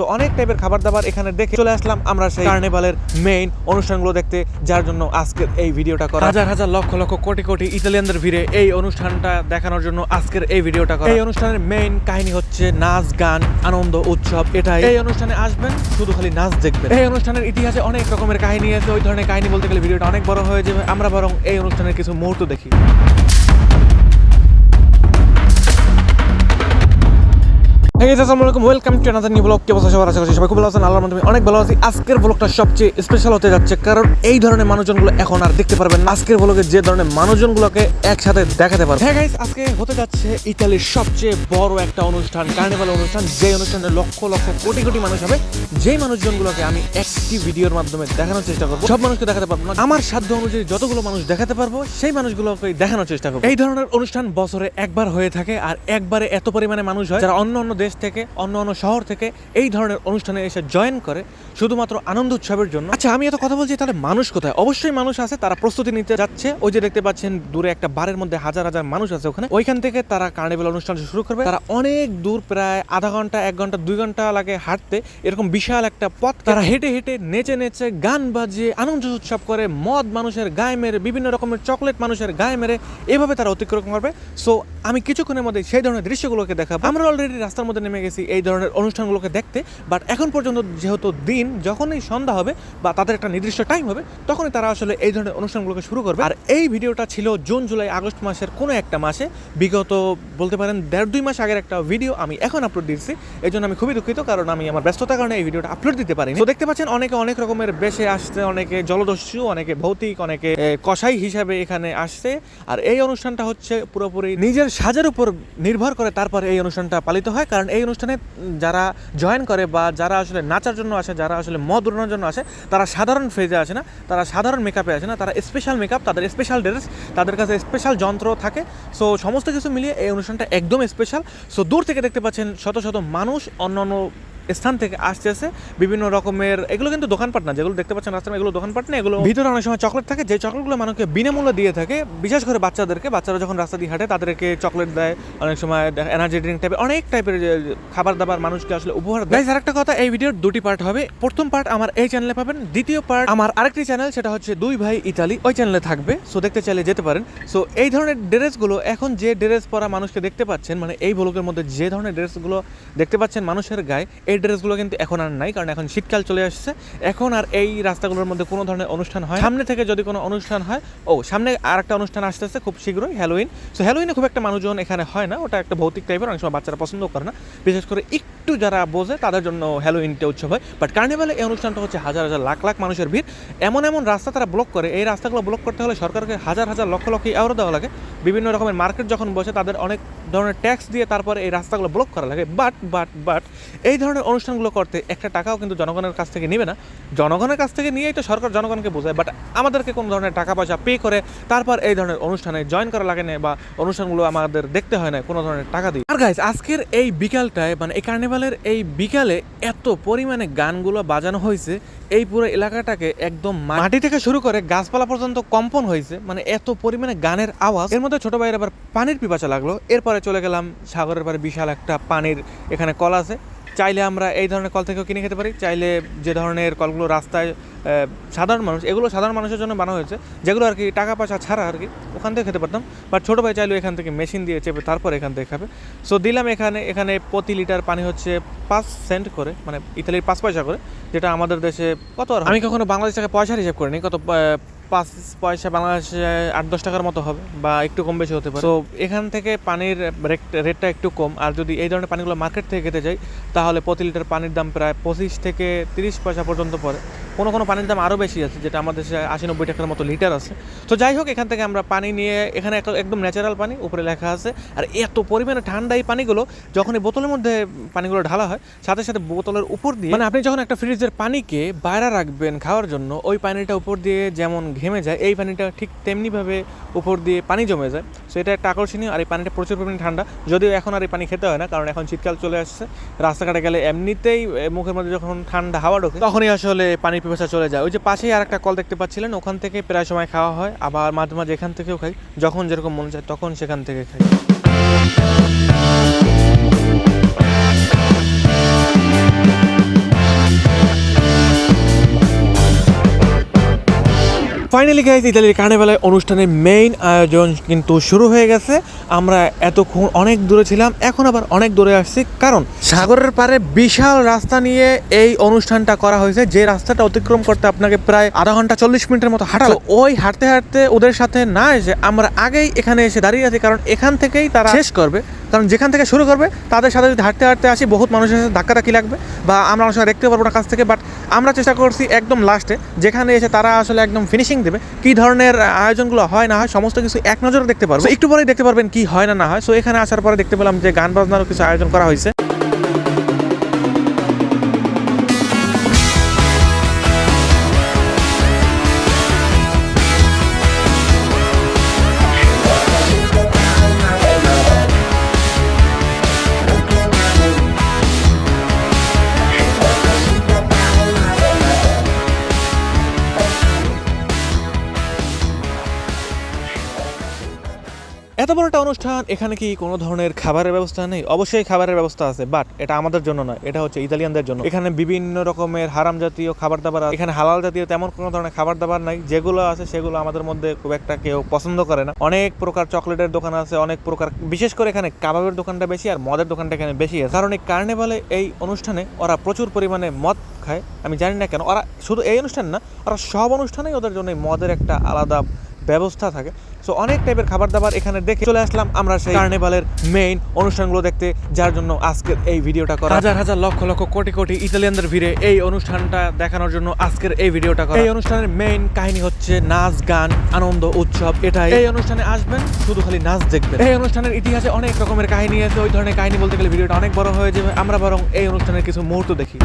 So অনেক টাইপের খাবার দাবার এখানে দেখে চলে আসলাম। আমরা সেই কার্নিভালের মেইন অনুষ্ঠানগুলো দেখতে যার জন্য আজকের এই ভিডিওটা করা। হাজার হাজার লক্ষ লক্ষ কোটি কোটি ইতালিয়ানদের ভিড়ে এই অনুষ্ঠানটা দেখানোর জন্য আজকের এই ভিডিওটা করা। এই অনুষ্ঠানের মেইন কাহিনী হচ্ছে নাচ গান আনন্দ উৎসব এটাই। এই অনুষ্ঠানে আসবেন শুধু খালি নাচ দেখবেন। এই অনুষ্ঠানের ইতিহাসে অনেক রকমের কাহিনী আছে। ওই ধরনের কাহিনী বলতে গেলে ভিডিওটা অনেক বড় হয়ে যাবে। আমরা বরং এই অনুষ্ঠানের কিছু মুহূর্ত দেখি। Guys, আসসালামু আলাইকুম welcome to another new blog কে বসে সবার আশা করছি সবাই খুব ভালো আছেন। আল্লাহর মাধ্যমে অনেক ভালো আছি। আজকের ব্লগটা সবচেয়ে স্পেশাল হতে যাচ্ছে কারণ এই ধরনের মানুষজনগুলো এখন আর দেখতে পারবেন আজকের ব্লগে যে ধরনের মানুষজনগুলোকে একসাথে দেখাতে পারবেন হ্যাঁ গাইস আজকে হতে যাচ্ছে ইতালির সবচেয়ে বড় একটা অনুষ্ঠান কার্নিভাল অনুষ্ঠান যে অনুষ্ঠানে লক্ষ লক্ষ কোটি কোটি মানুষ হবে। যেই মানুষজনগুলোকে আমি একটি ভিডিওর মাধ্যমে দেখানোর চেষ্টা করব। সব মানুষকে দেখাতে পারব না। আমার সাধ্য অনুযায়ী যতগুলো মানুষ দেখাতে পারব সেই মানুষগুলোকে দেখানোর চেষ্টা করব। এই ধরনের অনুষ্ঠান বছরে একবার হয়ে থাকে আর একবারে এত পরিমাণে মানুষ হয় যারা অন্য অন্য দেশ থেকে, অন্য অন্য শহর থেকে এই ধরনের অনুষ্ঠানে এসে জয়েন করে শুধুমাত্র আনন্দ উৎসবের জন্য। আচ্ছা আমি এত কথা বলছি, তাহলে মানুষ কোথায়? অবশ্যই মানুষ আছে, তারা প্রস্তুতি নিতে যাচ্ছে। ওই যে দেখতে পাচ্ছেন, দূরে একটা বারের মধ্যে হাজার হাজার মানুষ আছে ওখানে। ওইখান থেকে তারা কার্নিভাল অনুষ্ঠান শুরু করবে। তারা অনেক দূর, প্রায় আধা ঘণ্টা, এক ঘণ্টা, দুই ঘণ্টা লাগে হাঁটতে। এরকম বিশাল একটা পথ। তারা হেঁটে হেঁটে নেচে নেচে গান বাজিয়ে আনন্দ উৎসব করে, মদ মানুষের গায়ে মেরে, বিভিন্ন রকমের চকলেট মানুষের গায়ে মেরে, এভাবে তারা অতিক্রম করবে। সো আমি কিছুক্ষণের মধ্যে সেই ধরনের দৃশ্যগুলোকে দেখাবো। আমরা অলরেডি রাস্তার মধ্যে নেমে গেছি এই ধরনের অনুষ্ঠানগুলোকে দেখতে। বাট এখন পর্যন্ত যেহেতু দিন যখনই সন্ধ্যা হবে বা তাদের একটা নির্দিষ্ট টাইম হবে তখনই তারা আসলে এই ধরনের অনুষ্ঠানগুলোকে শুরু করবে। আর এই ভিডিওটা ছিল জুন জুলাই আগস্ট মাসের কোনো একটা মাসে। বিগত বলতে পারেন দেড় দুই মাস আগের একটা ভিডিও আমি এখন আপলোড দিচ্ছি এই জন্য আমি খুবই দুঃখিত কারণ আমি আমার ব্যস্ততার কারণে এই ভিডিওটা আপলোড দিতে পারিনি। তো দেখতে পাচ্ছেন অনেকে অনেক রকমের বেশে আসছে অনেকে জলদস্যু অনেকে ভৌতিক অনেকে এ, কসাই হিসাবে এখানে আসছে। আর এই অনুষ্ঠানটা হচ্ছে পুরোপুরি নিজের সাজের উপর নির্ভর করে তারপর এই অনুষ্ঠানটা পালিত হয় কারণ এই অনুষ্ঠানে যারা জয়েন করে বা যারা আসলে নাচার জন্য আসে, যারা আসলে মদ উড়ানোর জন্য আসে, তারা সাধারণ ফেজে আসে না, তারা সাধারণ মেকআপে আসে না, তারা স্পেশাল মেকআপ তাদের স্পেশাল ড্রেস তাদের কাছে স্পেশাল যন্ত্র থাকে। সো সমস্ত কিছু মিলিয়ে এই অনুষ্ঠানটা একদম স্পেশাল সো দূর থেকে দেখতে পাচ্ছেন শত শত মানুষ অন্য অন্য স্থান থেকে আসছে আসে বিভিন্ন রকমের এগুলো কিন্তু দোকানপাট না যেগুলো দেখতে পাচ্ছেন রাস্তায় এগুলো দোকানপাট না এগুলো ভিতরে অনেক সময় চকলেট থাকে যে চকলেটগুলো মানুষকে বিনামূল্যে দিয়ে থাকে বিশেষ করে বাচ্চাদেরকে বাচ্চারা যখন রাস্তা দিয়ে হাঁটে তাদেরকে চকলেট দেয় অনেক সময় এনার্জি ড্রিঙ্ক টাইপের অনেক টাইপের খাবার দাবার মানুষকে আসলে উপহার দেয়। আর একটা কথা এই ভিডিওর দুটি পার্ট হবে। প্রথম পার্ট আমার এই চ্যানেলে পাবেন দ্বিতীয় পার্ট আমার আরেকটি চ্যানেল সেটা হচ্ছে দুই ভাই ইতালি ওই চ্যানেলে থাকবে সো দেখতে চাইলে যেতে পারেন। সো এই ধরনের ড্রেসগুলো এখন যে ড্রেস পরা মানুষকে দেখতে পাচ্ছেন মানে এই ব্লকের মধ্যে যে ধরনের ড্রেসগুলো দেখতে পাচ্ছেন মানুষের গায়ে এই ড্রেসগুলো কিন্তু এখন আর নাই, কারণ এখন শীতকাল চলে আসছে। এখন আর এই রাস্তাগুলোর মধ্যে কোনো ধরনের অনুষ্ঠান হয় সামনে থেকে যদি কোনো অনুষ্ঠান হয়, ও, সামনে আর একটা অনুষ্ঠান আসতেছে খুব শীঘ্রই হ্যালোইন সো হ্যালোইনে খুব একটা মানুষজন এখানে হয় না, ওটা একটা ভৌতিক টাইপের অনেক সময় বাচ্চারা পছন্দ করে না। বিশেষ করে একটু যারা বোঝে, তাদের জন্য হ্যালোইনটা উৎসব হয়। বাট কার্নিভালে এই অনুষ্ঠানটা হচ্ছে হাজার হাজার, লাখ লাখ মানুষের ভিড়। এমন এমন রাস্তা তারা ব্লক করে। এই রাস্তাগুলো ব্লক করতে হলে সরকারকে হাজার হাজার, লক্ষ লক্ষ এওয়ারও দেওয়া লাগে। বিভিন্ন রকমের মার্কেট যখন বসে, তাদের অনেক ধরনের ট্যাক্স দিয়ে তারপরে এই রাস্তাগুলো ব্লক করা লাগে। বাট বাট বাট এই ধরনের অনুষ্ঠানগুলো করতে একটা টাকাও কিন্তু জনগণের কাছ থেকে নেবে না। জনগণের কাছ থেকে নিয়েই তো সরকার জনগণকে বোঝায় বাট আমাদেরকে কোনো ধরনের টাকা পয়সা পে করে তারপর এই ধরনের অনুষ্ঠানে জয়েন করা লাগে না বা অনুষ্ঠানগুলো আমাদের দেখতে হয় না, কোনো ধরনের টাকা দিয়ে। আর গাইজ আজকের এই বিকালটায় মানে এই কার্নিভালের এই বিকালে এত পরিমাণে গানগুলো বাজানো হয়েছে, এই পুরো এলাকাটাকে একদম মাটি থেকে শুরু করে গাছপালা পর্যন্ত কম্পন হয়েছে মানে এত পরিমাণে গানের আওয়াজ। এর মধ্যে ছোট ভাইয়ের আবার পানির পিপাসা লাগল, এরপরে চলে গেলাম সাগরের পারে বিশাল একটা পানির এখানে কল আছে। চাইলে আমরা এই ধরনের কল থেকেও কিনে খেতে পারি, চাইলে যে ধরনের কলগুলো রাস্তায় সাধারণ মানুষ, এগুলো সাধারণ মানুষের জন্য বানানো হয়েছে, যেগুলো আর কি টাকা পয়সা ছাড়া আর কি, ওখান থেকে খেতে পারতাম। বাট ছোটো ভাই চাইলে এখান থেকে মেশিন দিয়ে চেপে তারপর এখান থেকে খাবে। সো দিলাম এখানে এখানে প্রতি লিটার পানি হচ্ছে পাঁচ সেন্ট করে মানে ইতালির পাঁচ পয়সা করে, যেটা আমাদের দেশে কত আর আমি কখনো বাংলাদেশ থেকে পয়সার হিসাব করিনি, কত পাঁচ পয়সা বাংলাদেশে আট দশ টাকার মতো হবে বা একটু কম বেশি হতে পারে। তো এখান থেকে পানির রেট- রেটটা একটু কম। আর যদি এই ধরনের পানিগুলো মার্কেট থেকে খেতে যাই তাহলে প্রতি লিটার পানির দাম প্রায় পঁচিশ থেকে তিরিশ পয়সা পর্যন্ত পড়ে। কোনো কোনো পানির দাম আরও বেশি আছে, যেটা আমাদের দেশে আশি নব্বই টাকার মতো লিটার আছে। তো যাই হোক, এখান থেকে আমরা পানি নিয়ে, এখানে একদম ন্যাচারাল পানি, উপরে লেখা আছে। আর এত পরিমাণে ঠান্ডা এই পানিগুলো, যখন এই বোতলের মধ্যে পানিগুলো ঢালা হয়, সাথে সাথে বোতলের উপর দিয়ে মানে আপনি যখন একটা ফ্রিজের পানিকে বাইরে রাখবেন খাওয়ার জন্য, ওই পানিটা উপর দিয়ে যেমন ঘেমে যায়, এই পানিটা ঠিক তেমনিভাবে উপর দিয়ে পানি জমে যায়। সো এটা একটা আকর্ষণীয়, আর এই পানিটা প্রচুর পরিমাণে ঠান্ডা। যদিও এখন আর এই পানি খেতে হয় না, কারণ এখন শীতকাল চলে আসছে। রাস্তাঘাটে গেলে এমনিতেই মুখের মধ্যে যখন ঠান্ডা হাওয়া ঢোকে, তখনই আসলে পানির পিপাসা চলে যায়। ওই যে পাশেই আর একটা কল দেখতে পাচ্ছিলেন, ওখান থেকে প্রায় সময় খাওয়া হয়। আবার মাঝে মাঝে এখান থেকেও খাই। যখন যেরকম মনে চায় তখন সেখান থেকে খাই। ফাইনালি গাইজ ইতালির কার্নিভালের অনুষ্ঠানের মেইন আয়োজন কিন্তু শুরু হয়ে গেছে। আমরা এতক্ষণ অনেক দূরে ছিলাম, এখন আবার অনেক দূরে আসছি। কারণ সাগরের পারে বিশাল রাস্তা নিয়ে এই অনুষ্ঠানটা করা হয়েছে। যে রাস্তাটা অতিক্রম করতে আপনাকে প্রায় আধা ঘণ্টা চল্লিশ মিনিটের মতো হাঁটা লাগবে। ওই হাঁটতে হাঁটতে ওদের সাথে না এসে আমরা আগেই এখানে এসে দাঁড়িয়ে আছি, কারণ এখান থেকেই তারা শেষ করবে। কারণ যেখান থেকে শুরু করবে, তাদের সাথে যদি হাঁটতে হাঁটতে আসি, বহুত মানুষের সাথে ধাক্কা ধাক্কাধাক্কি লাগবে? বা আমরা অনেক সময় দেখতে পারব না কাছ থেকে বাট আমরা চেষ্টা করছি একদম লাস্টে যেখানে এসে তারা আসলে একদম ফিনিশিং দেবে, কী ধরনের আয়োজনগুলো হয় না হয়, সমস্ত কিছু এক নজরে দেখতে পারব। একটু পরেই দেখতে পারবেন কি হয় না না হয়। সো এখানে আসার পরে দেখতে পেলাম যে গান বাজনারও কিছু আয়োজন করা হয়েছে। এত বড় একটা অনুষ্ঠান, এখানে কি কোনো ধরনের খাবারের ব্যবস্থা নেই? অবশ্যই খাবারের ব্যবস্থা আছে বাট এটা আমাদের জন্য নয়, এটা হচ্ছে ইতালিয়ানদের জন্য। এখানে বিভিন্ন রকমের হারাম জাতীয় খাবার দাবার এখানে হালাল জাতীয় তেমন কোনো ধরনের খাবার দাবার নাই, যেগুলো আছে সেগুলো আমাদের মধ্যে খুব একটা কেউ পছন্দ করে না। অনেক প্রকার চকলেটের দোকান আছে, অনেক প্রকার, বিশেষ করে এখানে কাবাবের দোকানটা বেশি আর মদের দোকানটা এখানে বেশি আছে। কারণ এই কার্নিভালে এই অনুষ্ঠানে ওরা প্রচুর পরিমাণে মদ খায়, আমি জানি না কেন, ওরা শুধু এই অনুষ্ঠান না, ওরা সব অনুষ্ঠানেই ওদের জন্য মদের একটা আলাদা ব্যবস্থা থাকে। সো অনেক টাইপের খাবার দাবার এখানে দেখে চলে আসলাম। আমরা সেই কার্নিভালের মেইন অনুষ্ঠানগুলো দেখতে যার জন্য আজকের এই ভিডিওটা করা হাজার হাজার লক্ষ লক্ষ কোটি কোটি ইতালিয়ানদের ভিড়ে এই অনুষ্ঠানটা দেখানোর জন্য আজকের এই ভিডিওটা করা। এই অনুষ্ঠানের মেইন কাহিনী হচ্ছে নাচ গান আনন্দ উৎসব এটাই। এই অনুষ্ঠানে আসবেন শুধু খালি নাচ দেখবেন। এই অনুষ্ঠানের ইতিহাসে অনেক রকমের কাহিনী আছে। ওই ধরনের কাহিনী বলতে গেলে ভিডিওটা অনেক বড় হয়ে যাবে। আমরা বরং এই অনুষ্ঠানের কিছু মুহূর্ত দেখি।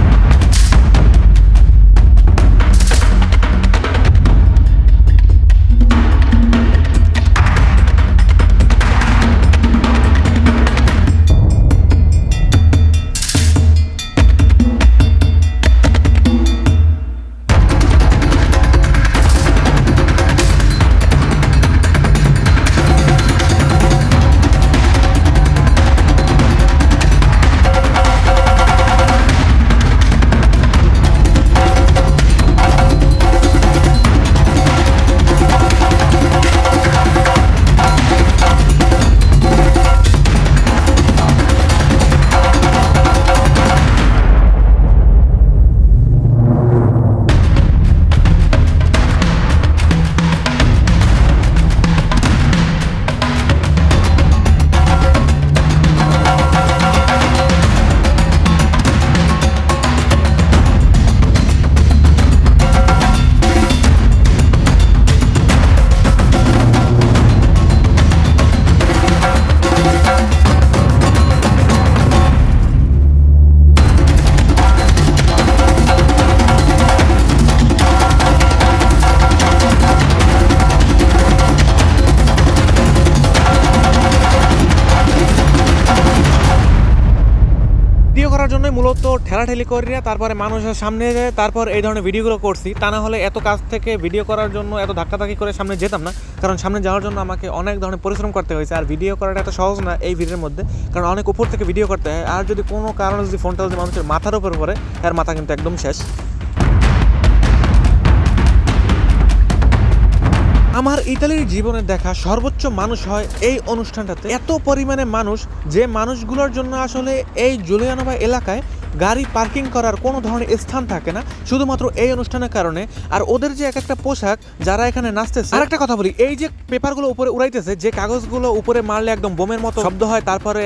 করার জন্য মূলত ঠেলাঠেলি করি তারপরে মানুষের সামনে যায় তারপর এই ধরনের ভিডিওগুলো করছি। তা না হলে এত কাজ থেকে ভিডিও করার জন্য, এত ধাক্কাধাক্কি করে সামনে যেতাম না। কারণ সামনে যাওয়ার জন্য আমাকে অনেক ধরনের পরিশ্রম করতে হয়েছে। আর ভিডিও করাটা এত সহজ না এই ভিডিওর মধ্যে। কারণ অনেক উপর থেকে ভিডিও করতে হয়। আর যদি কোনো কারণে যদি ফোনটা যদি মানুষের মাথার উপর পড়ে, তার মাথা কিন্তু একদম শেষ। আমার ইতালির জীবনে দেখা সর্বোচ্চ মানুষ হয় এই অনুষ্ঠানটাতে। এত পরিমাণে মানুষ যে মানুষগুলোর জন্য আসলে এই জুলিয়ানোভা এলাকায় গাড়ি পার্কিং করার কোনো ধরনের স্থান থাকে না শুধুমাত্র এই অনুষ্ঠানের কারণে। আর ওদের যে এক একটা পোশাক যারা এখানে নাচতেছে আর একটা কথা বলি এই যে পেপারগুলো উপরে উড়াইতেছে যে কাগজগুলো উপরে মারলে একদম বোমের মতো শব্দ হয় তারপরে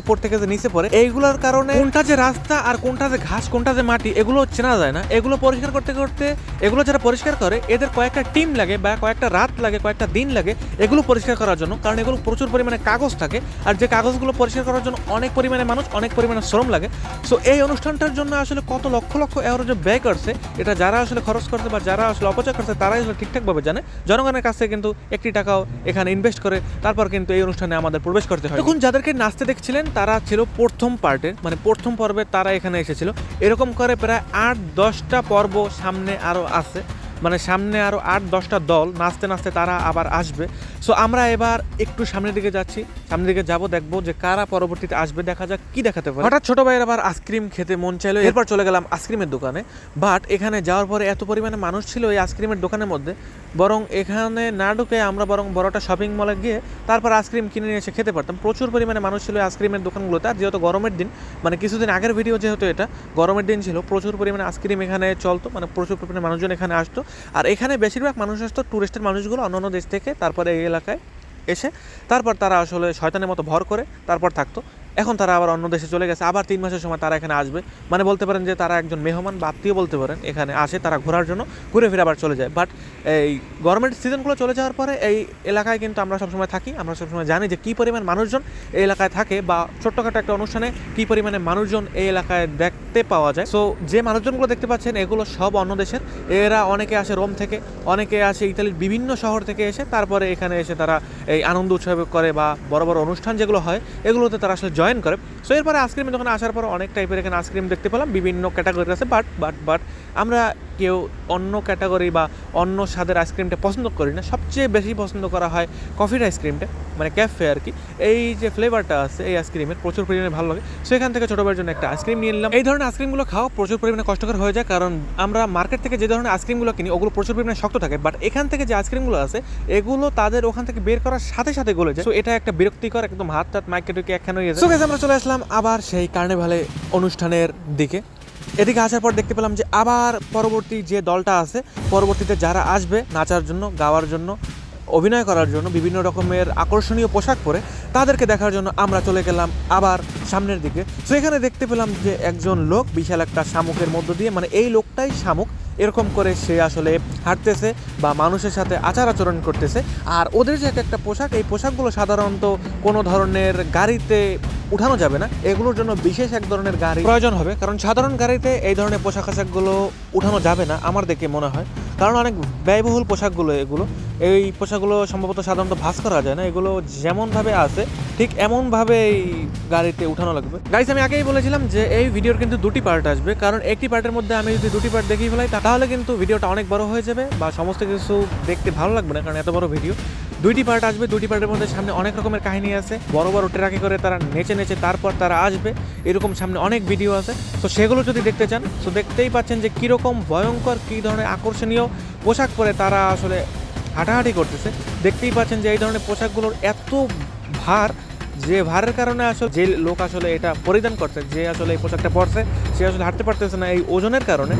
উপর থেকে যে নিচে পড়ে এইগুলোর কারণে কোনটা যে রাস্তা আর কোনটা যে ঘাস কোনটা যে মাটি এগুলো চেনা যায় না। এগুলো পরিষ্কার করতে করতে এগুলো যারা পরিষ্কার করে এদের কয়েকটা টিম লাগে বা কয়েকটা রাত লাগে কয়েকটা দিন লাগে এগুলো পরিষ্কার করার জন্য কারণ এগুলো প্রচুর পরিমাণে কাগজ থাকে। আর যে কাগজগুলো পরিষ্কার করার জন্য অনেক পরিমাণে মানুষ অনেক পরিমাণে শ্রম লাগে। সো এই অনুষ্ঠানটার জন্য আসলে কত লক্ষ লক্ষ এওয়ার যে ব্যয় করছে, এটা যারা আসলে খরচ করছে বা যারা আসলে অপচয় করছে, তারাই আসলে ঠিকঠাকভাবে জানে। জনগণের কাছে কিন্তু একটি টাকাও এখানে ইনভেস্ট করে, তারপর কিন্তু এই অনুষ্ঠানে আমাদের প্রবেশ করতে হয়। এখন যাদেরকে নাচতে দেখছিলেন, তারা ছিল প্রথম পার্টের মানে প্রথম পর্বে তারা এখানে এসেছিল। এরকম করে প্রায় আট, দশটা পর্ব সামনে আরও আছে। মানে সামনে আরও আট, দশটা দল নাচতে নাচতে তারা আবার আসবে। সো আমরা এবার একটু সামনের দিকে যাচ্ছি। সামনের দিকে যাব, দেখব যে কারা পরবর্তীতে আসবে, দেখা যাক কি দেখাতে পারে। হঠাৎ ছোট ভাইয়ের আবার আইসক্রিম খেতে মন চাইলো, এরপর চলে গেলাম আইসক্রিমের দোকানে। বাট এখানে যাওয়ার পরে এত পরিমাণে মানুষ ছিল এই আইসক্রিমের দোকানের মধ্যে, বরং এখানে না ঢুকে আমরা বরং বড়টা শপিং মলে গিয়ে তারপর আইসক্রিম কিনে নিয়ে এসে খেতে পারতাম। প্রচুর পরিমাণে মানুষ ছিল আইসক্রিমের দোকানগুলোতে। আর যেহেতু গরমের দিন মানে কিছুদিন আগের ভিডিও যেহেতু এটা, গরমের দিন ছিল, প্রচুর পরিমাণে আইসক্রিম এখানে চলতো মানে প্রচুর পরিমাণে মানুষজন এখানে আসতো। আর এখানে বেশিরভাগ মানুষ আসতো টুরিস্টের মানুষগুলো অন্য অন্য দেশ থেকে, তারপরে এই এলাকায় এসে তারপর তারা আসলে শয়তানের মতো ভর করে তারপর থাকতো। এখন তারা আবার অন্য দেশে চলে গেছে, আবার তিন মাসের সময় তারা এখানে আসবে। মানে বলতে পারেন যে তারা একজন মেহমান বা আত্মীয় বলতে পারেন, এখানে আসে, তারা ঘোরার জন্য ঘুরে ফিরে আবার চলে যায়। বাট এই গভর্নমেন্ট সিজনগুলো চলে যাওয়ার পরে এই এলাকায় কিন্তু আমরা সবসময় থাকি, আমরা সবসময় জানি যে কী পরিমাণ মানুষজন এই এলাকায় থাকে বা ছোট্টখাটো একটা অনুষ্ঠানে কী পরিমাণে মানুষজন এই এলাকায় দেখতে পাওয়া যায়। সো যে মানুষজনগুলো দেখতে পাচ্ছেন, এগুলো সব অন্য দেশের। এরা অনেকে আসে রোম থেকে, অনেকে আসে ইতালির বিভিন্ন শহর থেকে এসে, তারপরে এখানে এসে তারা এই আনন্দ উৎসব করে বা বড় বড় অনুষ্ঠান যেগুলো হয়, এগুলোতে তারা আসলে জয়েন করে। সো এরপরে আইসক্রিমে যখন আসার পর অনেক টাইপের এখানে আইসক্রিম দেখতে পেলাম, বিভিন্ন ক্যাটাগরি আছে বাট বাট বাট আমরা কেউ অন্য ক্যাটাগরি বা অন্য স্বাদের আইসক্রিমটা পছন্দ করি না। সবচেয়ে বেশি পছন্দ করা হয় কফির আইসক্রিমটা মানে ক্যাফে আর কি। এই যে ফ্লেভারটা আছে, এই আইসক্রিমের প্রচুর পরিমাণে ভালো লাগে। সো এখান থেকে ছোটো জন্য একটা আইসক্রিম নিয়ে নিলাম। এই ধরনের আইসক্রিমগুলো খাওয়া প্রচুর পরিমাণে কষ্টকর হয়ে যায়। কারণ আমরা মার্কেট থেকে যে ধরনের আইসক্রিমগুলো কিনি, ওগুলো প্রচুর পরিমাণে শক্ত থাকে। বাট এখান থেকে যে আইসক্রিমগুলো আছে, এগুলো তাদের ওখান থেকে বের করার সাথে সাথে গলে যায়। সো এটা একটা বিরক্তিকর একদম হাত টাত মাইকে টুকে একখানে আমরা চলে আসলাম আবার সেই কার্নিভালে অনুষ্ঠানের দিকে। এদিকে আসার পর দেখতে পেলাম যে আবার পরবর্তী যে দলটা আছে, পরবর্তীতে যারা আসবে নাচার জন্য, গাওয়ার জন্য, অভিনয় করার জন্য, বিভিন্ন রকমের আকর্ষণীয় পোশাক পরে, তাদেরকে দেখার জন্য আমরা চলে গেলাম আবার সামনের দিকে। তো এখানে দেখতে পেলাম যে একজন লোক বিশাল একটা শামুকের মধ্য দিয়ে মানে এই লোকটাই শামুক। এরকম করে সে আসলে হাঁটতেছে বা মানুষের সাথে আচার আচরণ করতেছে। আর ওদের যে এক একটা পোশাক, এই পোশাকগুলো সাধারণত কোনো ধরনের গাড়িতে উঠানো যাবে না। এগুলোর জন্য বিশেষ এক ধরনের গাড়ি প্রয়োজন হবে। কারণ সাধারণ গাড়িতে এই ধরনের পোশাক আশাকগুলো উঠানো যাবে না, আমার দেখে মনে হয়। কারণ অনেক ব্যয়বহুল পোশাকগুলো এগুলো। এই পোশাকগুলো সম্ভবত সাধারণত ভাস করা যায় না। এগুলো যেমনভাবে আছে ঠিক এমনভাবে এই গাড়িতে উঠানো লাগবে। গাইস আমি আগেই বলেছিলাম যে এই ভিডিওর কিন্তু দুটি পার্ট আসবে। কারণ একটি পার্টের মধ্যে আমি যদি দুটি পার্ট দেখিয়ে ফেলাই তাহলে কিন্তু ভিডিওটা অনেক বড় হয়ে যাবে বা সমস্ত কিছু দেখতে ভালো লাগবে না, কারণ এত বড় ভিডিও দুইটি পার্ট আসবে, দুইটি পার্টের মধ্যে সামনে অনেক রকমের কাহিনী আছে। বড় বড় ট্রাকে করে তারা নেচে নেচে তারপর তারা আসবে। এরকম সামনে অনেক ভিডিও আছে। তো সেগুলো যদি দেখতে চান তো দেখতেই পাচ্ছেন যে কীরকম ভয়ঙ্কর, কী ধরনের আকর্ষণীয় পোশাক পরে তারা আসলে হাঁটাহাঁটি করতেছে। দেখতেই পাচ্ছেন যে এই ধরনের পোশাকগুলোর এত ভার যে ভারের কারণে আসলে যে লোক আসলে এটা পরিধান করছে, যে আসলে এই পোশাকটা পরছে, সে আসলে হাঁটতে পারতেছে না এই ওজনের কারণে।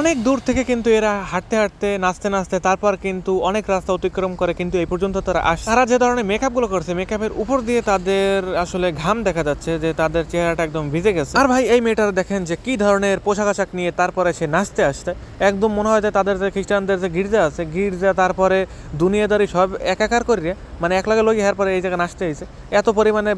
অনেক দূর থেকে কিন্তু এরা হাঁটতে হাঁটতে, নাচতে নাচতে তারপর কিন্তু অনেক রাস্তা অতিক্রম করে কিন্তু এই পর্যন্ত তারা আস, তারা যে ধরনের মেকআপগুলো করছে মেকআপের উপর দিয়ে তাদের আসলে ঘাম দেখা যাচ্ছে যে তাদের চেহারাটা একদম ভিজে গেছে। আর ভাই, এই মেয়েটার দেখেন যে কি ধরনের পোশাক আশাক নিয়ে তারপরে সে নাচতে আসতে একদম মনে হয় যে তাদের যে খ্রিস্টানদের যে গির্জা আছে, গির্জা তারপরে দুনিয়াদারি সব একাকার করে মানে এক লাগে লগি পরে এই জায়গায় নাচতে হয়েছে এত পরিমাণে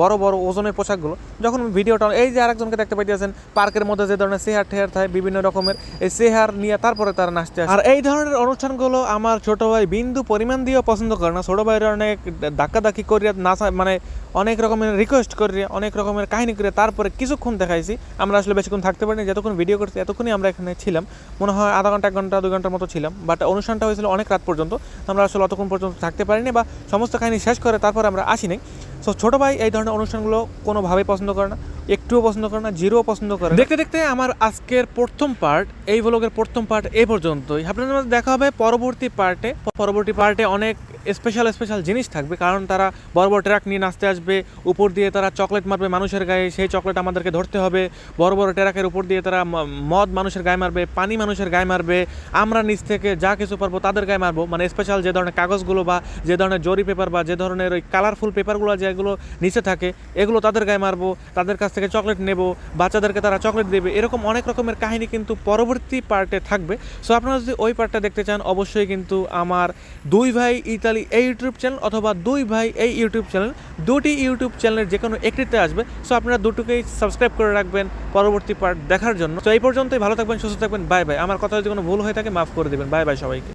বড় বড় ওজনের পোশাকগুলো। যখন ভিডিওটা এই যে আরেকজনকে দেখতে পাইতেছেন, পার্কের মধ্যে যে ধরনের চেহার ঠেয়ার থাকে, বিভিন্ন রকমের চেহার নিয়ে তারপরে তারা নাচতে আর এই ধরনের অনুষ্ঠানগুলো আমার ছোট ভাই বিন্দু পরিমাণ দিয়েও পছন্দ করে না। ছোট ভাইয়ের অনেক ধাক্কাধাক্কি করিয়া নাচা মানে অনেক রকমের রিকোয়েস্ট করিয়া, অনেক রকমের কাহিনী করে তারপরে কিছুক্ষণ দেখাইছি। আমরা আসলে বেশিক্ষণ থাকতে পারিনি। যতক্ষণ ভিডিও করছি, এতক্ষণই আমরা এখানে ছিলাম। মনে হয় আধা ঘণ্টা, এক ঘণ্টা, দুই ঘণ্টার মতো ছিলাম। বাট অনুষ্ঠানটা হয়েছিল অনেক রাত পর্যন্ত। আমরা আসলে অতক্ষণ পর্যন্ত থাকতে পারিনি বা সমস্ত কাহিনী শেষ করে তারপর আমরা আসিনি। সো ছোটো ভাই এই ধরনের অনুষ্ঠানগুলো কোনোভাবেই পছন্দ করে না। একটুও পছন্দ করে না, জিরোও পছন্দ করে দেখতে দেখতে আমার আজকের প্রথম পার্ট এই ব্লগের প্রথম পার্ট এই পর্যন্তই। আপনাদের মধ্যে দেখা হবে পরবর্তী পার্টে পরবর্তী পার্টে অনেক স্পেশাল স্পেশাল জিনিস থাকবে, কারণ তারা বড় বড় ট্রাক নিয়ে নাচতে আসবে, উপর দিয়ে তারা চকলেট মারবে মানুষের গায়ে, সেই চকলেট আমাদেরকে ধরতে হবে। বড় বড় ট্রাকের উপর দিয়ে তারা মদ মানুষের গায়ে মারবে, পানি মানুষের গায়ে মারবে, আমরা নিচ থেকে যা কিছু পারব তাদের গায়ে মারবো। মানে স্পেশাল যে ধরনের কাগজগুলো বা যে ধরনের জরি পেপার বা যে ধরনের ওই কালারফুল পেপারগুলো যেগুলো নিচে থাকে, এগুলো তাদের গায়ে মারবো। তাদের কাছ থেকে চকলেট নেব, বাচ্চাদেরকে তারা চকলেট দেবে, এরকম অনেক রকমের কাহিনী কিন্তু পরবর্তী পার্টে থাকবে। সো আপনারা যদি ওই পার্টটা দেখতে চান, অবশ্যই কিন্তু আমার দুই ভাই ইতালি এই ইউটিউব চ্যানেল অথবা দুই ভাই এই ইউটিউব চ্যানেল দুটি ইউটিউব চ্যানেলের যে কোনো একটিতে আসবে। সো আপনারা দুটোকেই সাবস্ক্রাইব করে রাখবেন পরবর্তী পার্ট দেখার জন্য। তো এই পর্যন্তই, ভালো থাকবেন, সুস্থ থাকবেন বাই বাই আমার কথা যদি কোনো ভুল হয়ে থাকে মাফ করে দেবেন। বাই বাই সবাইকে।